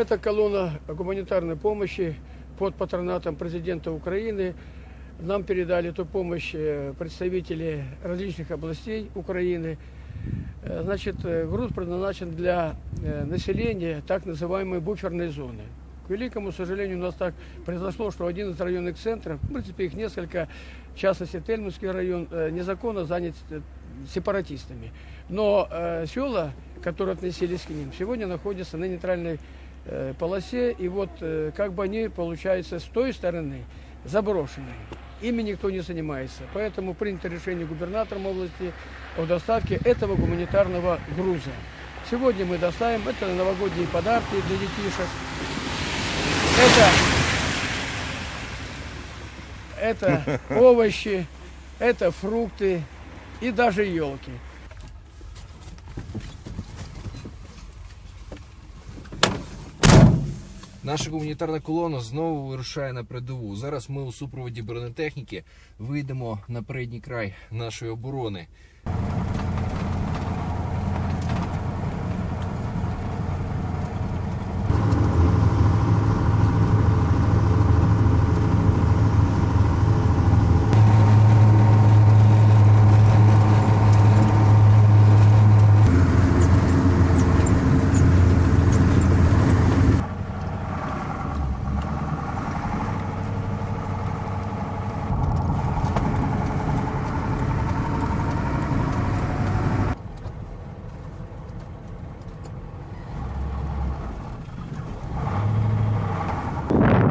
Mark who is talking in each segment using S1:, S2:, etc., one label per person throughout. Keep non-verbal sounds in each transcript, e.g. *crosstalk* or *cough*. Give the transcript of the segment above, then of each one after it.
S1: Это колонна гуманитарной помощи под патронатом президента Украины. Нам передали эту помощь э, представители различных областей Украины. Э, Значит, э, груз предназначен для населения так называемой буферной зоны. К великому сожалению, у нас так произошло, что один из районных центров, в принципе их несколько, в частности Тельманский район, незаконно занят сепаратистами. Но села, которые относились к ним, сегодня находятся на нейтральной полосе, и вот э, как бы они, получается, с той стороны заброшенные. Ими никто не занимается. Поэтому принято решение губернатором области о доставке этого гуманитарного груза. Сегодня мы доставим, это новогодние подарки для детишек. Это, это *laughs* овощи, это фрукты и даже елки.
S2: Наша гуманітарна колона знову вирушає на передову. Зараз ми у супроводі бронетехніки вийдемо на передній край нашої оборони.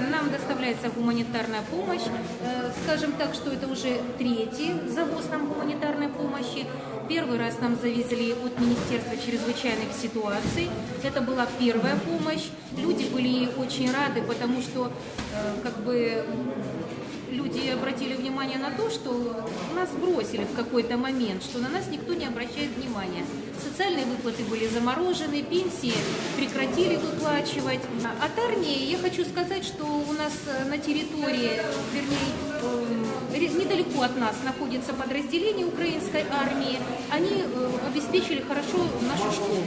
S3: Нам доставляется гуманитарная помощь. Э, Скажем так, что это уже третий завоз нам гуманитарной помощи. Первый раз нам завезли от Министерства чрезвычайных ситуаций. Это была первая помощь. Люди были очень рады, потому что э, как бы люди обратили внимание на то, что нас бросили в какой-то момент, что на нас никто не обращает внимания. Социальные выплаты были заморожены, пенсии прекратили выплачивать. От армии я хочу сказать, что у нас э, на территории, вернее, эм, недалеко от нас находится подразделение украинской армии. Они э, обеспечили хорошо нашу школу.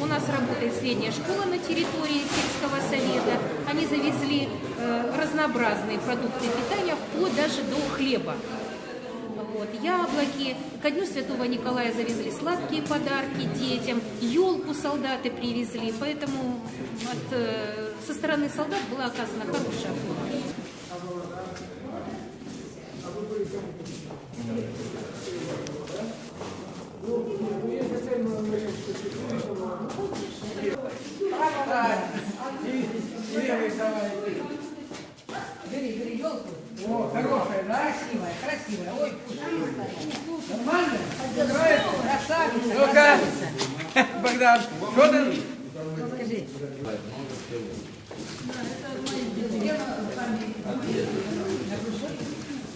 S3: У нас работает средняя школа на территории сельского совета. Они завезли э, разнообразные продукты питания, вплоть даже до хлеба. Вот, яблоки. Ко дню Святого Николая завезли сладкие подарки детям, елку солдаты привезли, поэтому от, э, со стороны солдат была оказана хорошая помощь.
S4: Хорошая, да? Красивая, красивая. Ой, Нормально? Нравится? Красавица.
S1: Ну-ка, Богдан, что ты?
S4: Скажи. Это мои